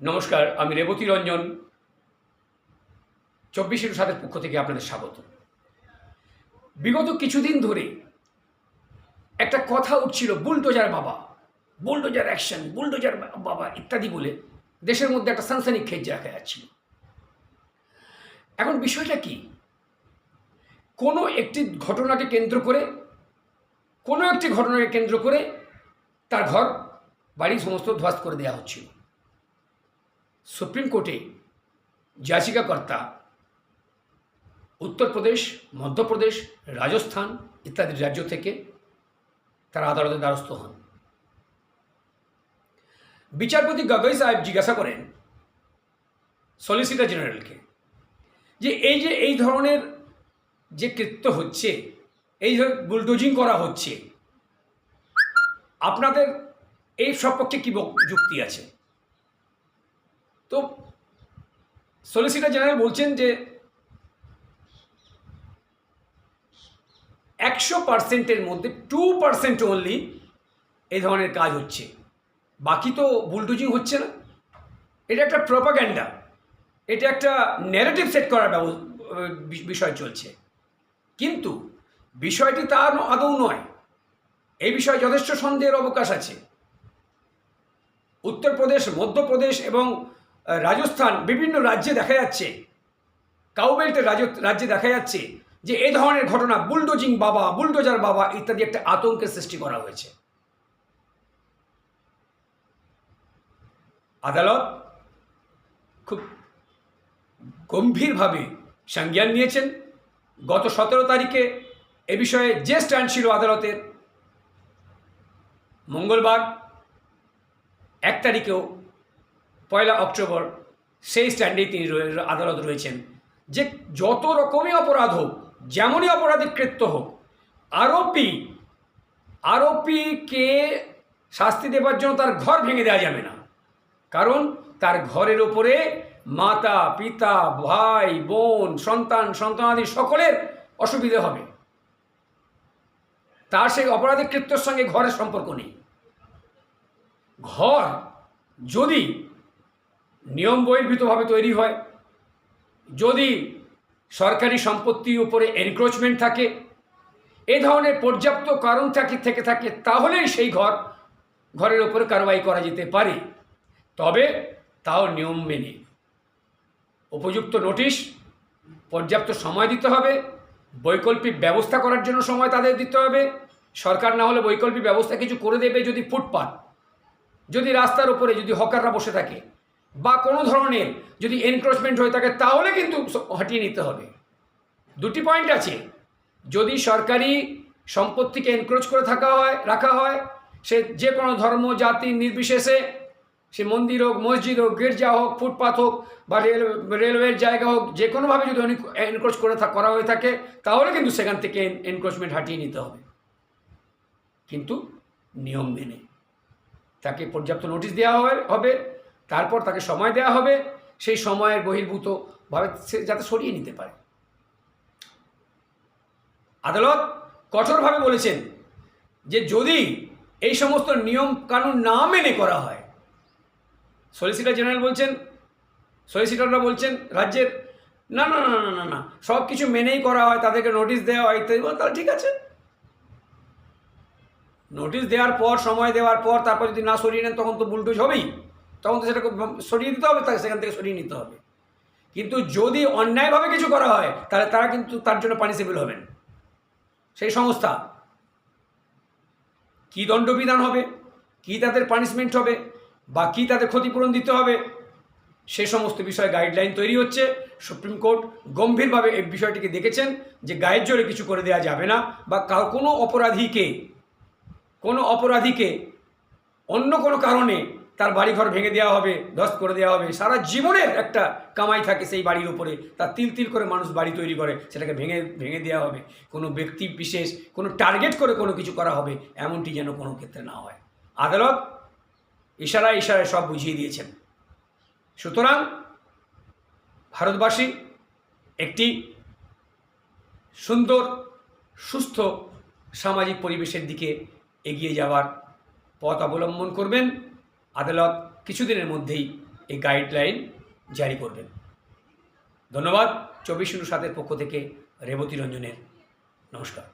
নমস্কার, আমি রেবতী রঞ্জন। চব্বিশের সাথের পক্ষ থেকে আপনাদের স্বাগত। বিগত কিছুদিন ধরে একটা কথা উঠছিল, বুলডোজার বাবা, বুলডোজার অ্যাকশন, বুলডোজার বাবা ইত্যাদি বলে দেশের মধ্যে একটা সানসানিক খেজ রাখা যাচ্ছিল। এখন বিষয়টা কি? কোনো একটি ঘটনাকে কেন্দ্র করে, কোনো একটি ঘটনাকে কেন্দ্র করে তার ঘর, বাড়ি সমস্ত ধ্বস্ত করে দেওয়া হচ্ছিল। সুপ্রিম কোর্টে যাচিকাকর্তা উত্তরপ্রদেশ মধ্যপ্রদেশ রাজস্থান ইত্যাদি রাজ্য থেকে তারা আদালতের দ্বারস্থ হন। বিচারপতি গগৈ সাহেব জিজ্ঞাসা করেন সলিসিটর জেনারেলকে যে এই যে এই ধরনের যে কৃত্য হচ্ছে, এই বুলডোজিং করা হচ্ছে, আপনাদের এই সপক্ষে কী বক- যুক্তি আছে? তো সলিসিটর জেনারেল বলছেন যে একশো পার্সেন্টের মধ্যে টু পার্সেন্ট অনলি এই ধরনের কাজ হচ্ছে। বাকি তো বুলডোজিং হচ্ছে না। এটা একটা প্রপাগ্যান্ডা এটা একটা ন্যারেটিভ সেট করার বিষয় চলছে। কিন্তু বিষয়টি তার আদৌ নয়। এই বিষয়ে যথেষ্ট সন্দেহের অবকাশ আছে। উত্তরপ্রদেশ, মধ্যপ্রদেশ এবং রাজস্থান বিভিন্ন রাজ্যে দেখা যাচ্ছে, কাউবেল্টের রাজ রাজ্যে দেখা যাচ্ছে যে এ ধরনের ঘটনা, বুলডোজিং বাবা, বুলডোজার বাবা ইত্যাদি একটা আতঙ্কের সৃষ্টি করা হয়েছে। আদালত খুব গম্ভীরভাবে সংজ্ঞান নিয়েছেন। গত সতেরো তারিখে এ বিষয়ে যে স্ট্যান্ড ছিল আদালতের। মঙ্গলবার এক তারিখেও পয়লা অক্টোবর সেই স্ট্যান্ডেই তিনি আদালত রয়েছেন, যে যত রকমই অপরাধ হোক, যেমনই অপরাধী কৃত্য হোক, আরোপি, আরোপিকে শাস্তি দেবার জন্য তার ঘর ভেঙে দেওয়া যাবে না। কারণ তার ঘরের ওপরে মাতা, পিতা, ভাই, বোন, সন্তান সন্তানাদি সকলের অসুবিধে হবে। তার সেই অপরাধী কৃত্যর সঙ্গে ঘরের সম্পর্ক নেই। ঘর যদি নিয়ম বহির্ভূতভাবে তৈরি হয়। যদি সরকারি সম্পত্তির উপরে এনক্রোচমেন্ট থাকে, এ ধরনের পর্যাপ্ত কারণ থাকে, থেকে থাকে, তাহলেই সেই ঘর, ঘরের ওপরে কারবাই করা যেতে পারে। তবে তাও নিয়ম মেনে। উপযুক্ত নোটিশ পর্যাপ্ত সময় দিতে হবে, বৈকল্পিক ব্যবস্থা করার জন্য সময় তাদের দিতে হবে। সরকার না হলে বৈকল্পিক ব্যবস্থা কিছু করে দেবে যদি ফুটপাত। যদি রাস্তার উপরে যদি হকাররা বসে থাকে। বা কোনো ধরনের যদি এনক্রোচমেন্ট হয়ে থাকে, তাহলে কিন্তু হটিয়ে নিতে হবে। দুটি পয়েন্ট আছে। যদি সরকারি সম্পত্তিকে এনক্রোচ করে থাকা হয়, রাখা হয়, সে যে কোনো ধর্ম, জাতি নির্বিশেষে, সে মন্দির হোক, মসজিদ হোক, গির্জা হোক ফুটপাথ হোক বা রেল, রেলওয়ের জায়গা হোক, যে কোনোভাবে যদি এনক্রোচ করে করা হয়ে থাকে, তাহলে কিন্তু সেখান থেকে এনক্রোচমেন্ট হাটিয়ে নিতে হবে। কিন্তু নিয়ম মেনে। তাকে পর্যাপ্ত নোটিশ দেওয়া হবে। তারপর তাকে সময় দেওয়া হবে, সেই সময়ের বহির্ভূতভাবে সে যাতে সরিয়ে নিতে পারে। আদালত কঠোরভাবে বলেছেন যে যদি এই সমস্ত নিয়ম কানুন না মেনে করা হয় সলিসিটর জেনারেল বলছেন সলিসিটররা বলছেন, রাজ্যের না না না না না না, সব কিছু মেনেই করা হয়, তাদেরকে নোটিশ দেওয়া হয়, ইত্যাদি তাহলে ঠিক আছে। নোটিশ দেওয়ার পর, সময় দেওয়ার পর, তারপর যদি না সরিয়ে নেন, তখন তো বুলডোজ হবেই। তখন তো সেটাকে সরিয়ে দিতে হবে, তাকে সেখান থেকে সরিয়ে নিতে হবে। কিন্তু যদি অন্যায়ভাবে কিছু করা হয়, তাহলে তারা কিন্তু তার জন্য পানিসেবল হবেন। সেই সংস্থা। কী দণ্ডবিধান হবে? কী তাদের পানিশমেন্ট হবে? বা কী তাদের ক্ষতিপূরণ দিতে হবে? সে সমস্ত বিষয়ে গাইডলাইন তৈরি হচ্ছে। সুপ্রিম কোর্ট গম্ভীরভাবে এই বিষয়টিকে দেখেছেন যে গায়ের জোরে কিছু করে দেওয়া যাবে না বা কোনো অপরাধীকে কোনো অপরাধীকে, অন্য কোনো কারণে তার বাড়িঘর ভেঙে দেওয়া হবে ধ্বস্ত করে দেওয়া হবে। সারা জীবনের একটা কামাই থাকে সেই বাড়ির উপরে। তার তিল তিল করে মানুষ বাড়ি তৈরি করে, সেটাকে ভেঙে ভেঙে দেওয়া হবে। কোনো ব্যক্তি বিশেষ, কোনো টার্গেট করে কোনো কিছু করা হবে, এমনটি যেন কোনো ক্ষেত্রে না হয়। আদালত ইশারায় ইশারায় সব বুঝিয়ে দিয়েছেন। সুতরাং ভারতবাসী একটি সুন্দর, সুস্থ সামাজিক পরিবেশের দিকে এগিয়ে যাওয়ার পথ অবলম্বন করবেন। আদালত কিছুদিনের মধ্যেই এই গাইডলাইন জারি করবেন। ধন্যবাদ। চব্বিশ সাতের পক্ষ থেকে রেবতী রঞ্জনের নমস্কার।